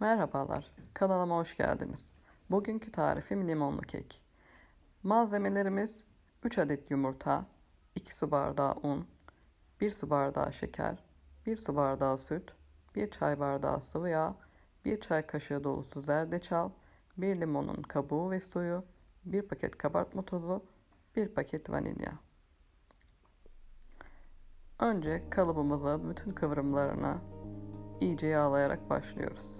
Merhabalar, kanalıma hoş geldiniz. Bugünkü tarifim limonlu kek. Malzemelerimiz 3 adet yumurta, 2 su bardağı un, 1 su bardağı şeker, 1 su bardağı süt, 1 çay bardağı sıvı yağ, 1 çay kaşığı dolusu zerdeçal, 1 limonun kabuğu ve suyu, 1 paket kabartma tozu, 1 paket vanilya. Önce kalıbımıza bütün kıvrımlarına iyice yağlayarak başlıyoruz.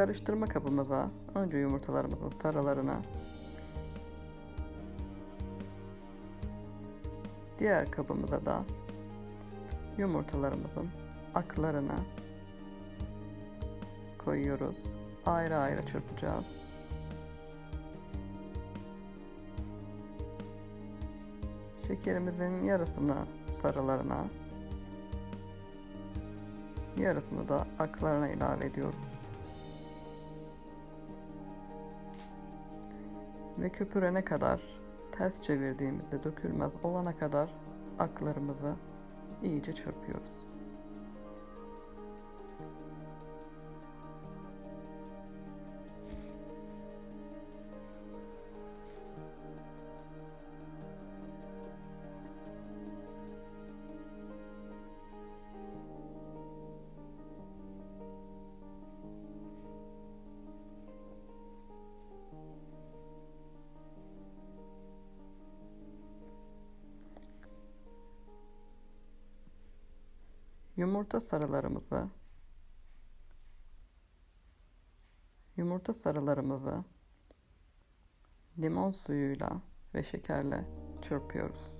Karıştırma kabımıza önce yumurtalarımızın sarılarına diğer kabımıza da yumurtalarımızın aklarını koyuyoruz. Ayrı ayrı çırpacağız. Şekerimizin yarısını sarılarına, yarısını da aklarına ilave ediyoruz. Ve köpürene kadar ters çevirdiğimizde dökülmez olana kadar aklarımızı iyice çırpıyoruz. Yumurta sarılarımızı yumurta sarılarımızı limon suyuyla ve şekerle çırpıyoruz.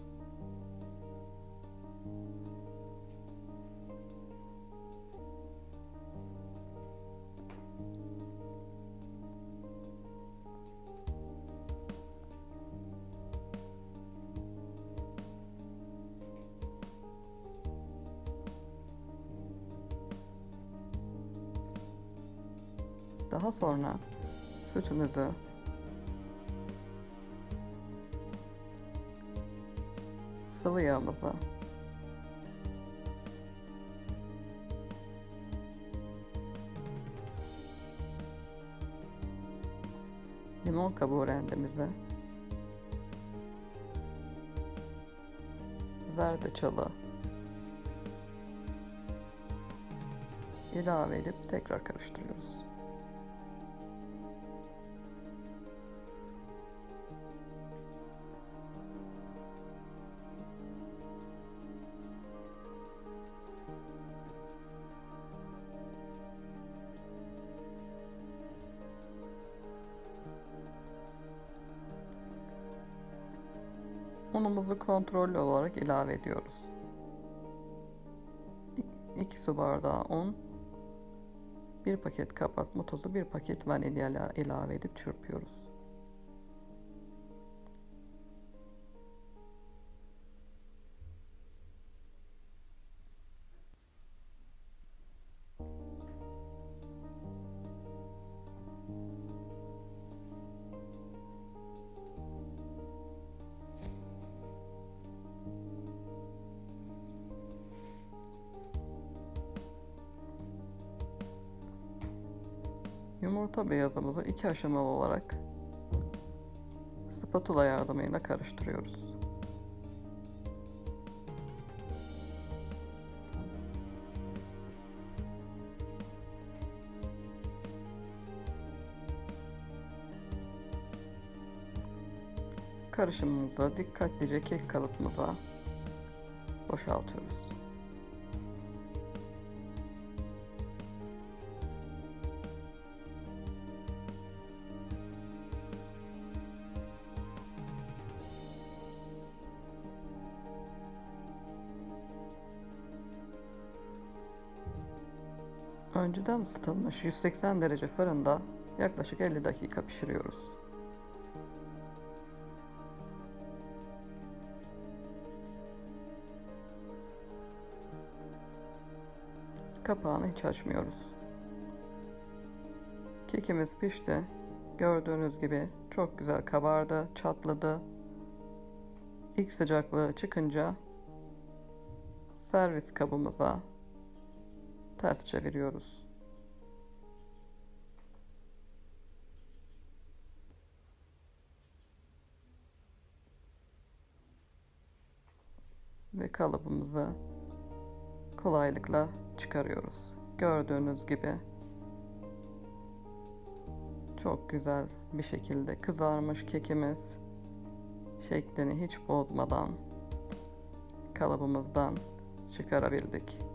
Daha sonra sütümüzü sıvı yağımızı limon kabuğu rendemizi zerdeçalı ilave edip tekrar karıştırıyoruz. Unumuzu kontrollü olarak ilave ediyoruz. 2 su bardağı un, 1 paket kabartma tozu, 1 paket vanilya ilave edip çırpıyoruz. Yumurta beyazımızı iki aşamalı olarak spatula yardımıyla karıştırıyoruz. Karışımımızı dikkatlice kek kalıbımıza boşaltıyoruz. Önceden ısıtılmış 180 derece fırında yaklaşık 50 dakika pişiriyoruz. kapağını hiç açmıyoruz. Kekimiz pişti. Gördüğünüz gibi çok güzel kabardı, çatladı. İlk sıcaklığı çıkınca servis kabımıza ters çeviriyoruz. Ve kalıbımızı kolaylıkla çıkarıyoruz. Gördüğünüz gibi çok güzel bir şekilde kızarmış kekimiz şeklini hiç bozmadan kalıbımızdan çıkarabildik.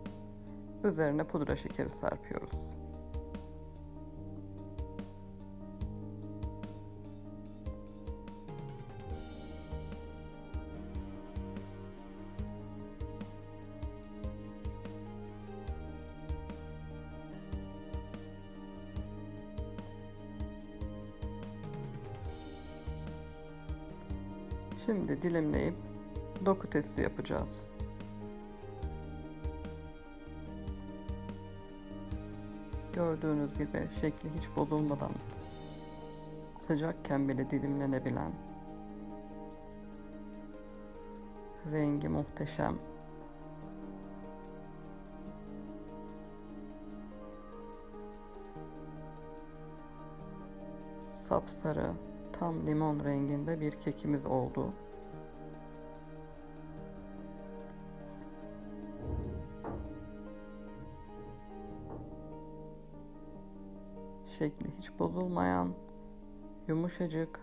Üzerine pudra şekeri serpiyoruz. Şimdi dilimleyip doku testi yapacağız. Gördüğünüz gibi şekli hiç bozulmadan sıcakken bile dilimlenebilen rengi muhteşem sapsarı tam limon renginde bir kekimiz oldu. Şekli hiç bozulmayan, yumuşacık,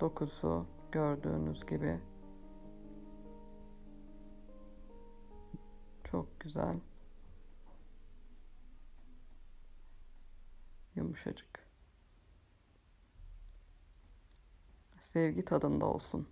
dokusu gördüğünüz gibi çok güzel, yumuşacık sevgi tadında olsun.